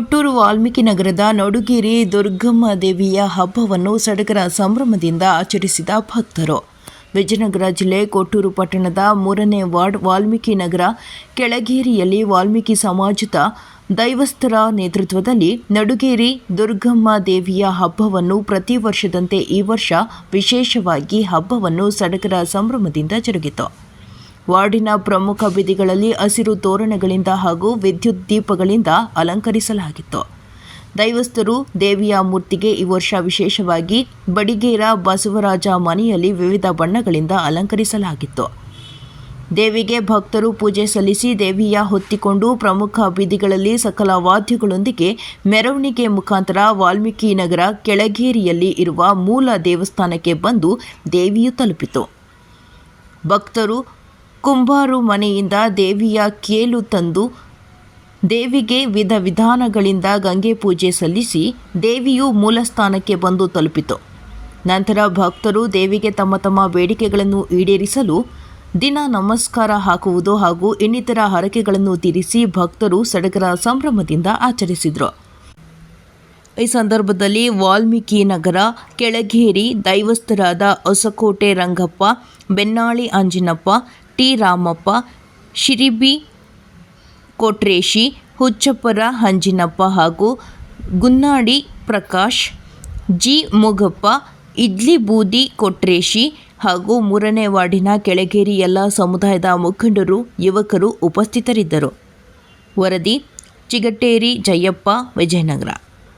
ಕೊಟ್ಟೂರು ವಾಲ್ಮೀಕಿ ನಗರದ ನಡುಗಿರಿ ದುರ್ಗಮ್ಮ ದೇವಿಯ ಹಬ್ಬವನ್ನು ಸಡಗರ ಸಂಭ್ರಮದಿಂದ ಆಚರಿಸಿದ ಭಕ್ತರು. ವಿಜಯನಗರ ಜಿಲ್ಲೆ ಕೊಟ್ಟೂರು ಪಟ್ಟಣದ ಮೂರನೇ ವಾರ್ಡ್ ವಾಲ್ಮೀಕಿ ನಗರ ಕೆಳಗೇರಿಯಲ್ಲಿ ವಾಲ್ಮೀಕಿ ಸಮಾಜದ ದೈವಸ್ಥರ ನೇತೃತ್ವದಲ್ಲಿ ನಡುಗೇರಿ ದುರ್ಗಮ್ಮ ದೇವಿಯ ಹಬ್ಬವನ್ನು ಪ್ರತಿ ವರ್ಷದಂತೆ ಈ ವರ್ಷ ವಿಶೇಷವಾಗಿ ಹಬ್ಬವನ್ನು ಸಡಗರ ಸಂಭ್ರಮದಿಂದ ಜರುಗಿತು. ವಾರ್ಡಿನ ಪ್ರಮುಖ ಬೀದಿಗಳಲ್ಲಿ ಹಸಿರು ತೋರಣಗಳಿಂದ ಹಾಗೂ ವಿದ್ಯುತ್ ದೀಪಗಳಿಂದ ಅಲಂಕರಿಸಲಾಗಿತ್ತು. ದೈವಸ್ಥರು ದೇವಿಯ ಮೂರ್ತಿಗೆ ಈ ವರ್ಷ ವಿಶೇಷವಾಗಿ ಬಡಿಗೇರ ಬಸವರಾಜ ಮನೆಯಲ್ಲಿ ವಿವಿಧ ಬಣ್ಣಗಳಿಂದ ಅಲಂಕರಿಸಲಾಗಿತ್ತು. ದೇವಿಗೆ ಭಕ್ತರು ಪೂಜೆ ಸಲ್ಲಿಸಿ ದೇವಿಯ ಹೊತ್ತಿಕೊಂಡು ಪ್ರಮುಖ ಬೀದಿಗಳಲ್ಲಿ ಸಕಲ ವಾದ್ಯಗಳೊಂದಿಗೆ ಮೆರವಣಿಗೆ ಮುಖಾಂತರ ವಾಲ್ಮೀಕಿ ನಗರ ಕೆಳಗೇರಿಯಲ್ಲಿ ಇರುವ ಮೂಲ ದೇವಸ್ಥಾನಕ್ಕೆ ಬಂದು ದೇವಿಯು ತಲುಪಿತು. ಭಕ್ತರು ಕುಂಬಾರು ಮನೆಯಿಂದ ದೇವಿಯ ಕೇಲು ತಂದು ದೇವಿಗೆ ವಿಧ ವಿಧಾನಗಳಿಂದ ಗಂಗೆ ಪೂಜೆ ಸಲ್ಲಿಸಿ ದೇವಿಯು ಮೂಲಸ್ಥಾನಕ್ಕೆ ಬಂದು ತಲುಪಿತು. ನಂತರ ಭಕ್ತರು ದೇವಿಗೆ ತಮ್ಮ ತಮ್ಮ ಬೇಡಿಕೆಗಳನ್ನು ಈಡೇರಿಸಲು ದಿನ ನಮಸ್ಕಾರ ಹಾಕುವುದು ಹಾಗೂ ಇನ್ನಿತರ ಹರಕೆಗಳನ್ನು ತೀರಿಸಿ ಭಕ್ತರು ಸಡಗರ ಸಂಭ್ರಮದಿಂದ ಆಚರಿಸಿದರು. ಈ ಸಂದರ್ಭದಲ್ಲಿ ವಾಲ್ಮೀಕಿ ನಗರ ಕೆಳಗೇರಿ ದೈವಸ್ಥರಾದ ಹೊಸಕೋಟೆ ರಂಗಪ್ಪ, ಬೆನ್ನಾಳಿ ಅಂಜಿನಪ್ಪ ಟಿ ರಾಮಪ್ಪ ಶಿರಿಬಿ ಕೊಟ್ರೇಶಿ, ಹುಚ್ಚಪ್ಪರ, ಹಂಜಿನಪ್ಪ ಹಾಗೂ ಗುನ್ನಾಡಿ ಪ್ರಕಾಶ್, ಜಿ. ಮೂಗಪ್ಪ ಇಡ್ಲಿ ಬೂದಿ ಕೊಟ್ರೇಶಿ ಹಾಗೂ ಮೂರನೇ ವಾರ್ಡಿನ ಕೆಳಗೇರಿ ಎಲ್ಲ ಸಮುದಾಯದ ಮುಖಂಡರು, ಯುವಕರು ಉಪಸ್ಥಿತರಿದ್ದರು. ವರದಿ, ಚಿಗಟೇರಿ, ಜಯಪ್ಪ, ವಿಜಯನಗರ.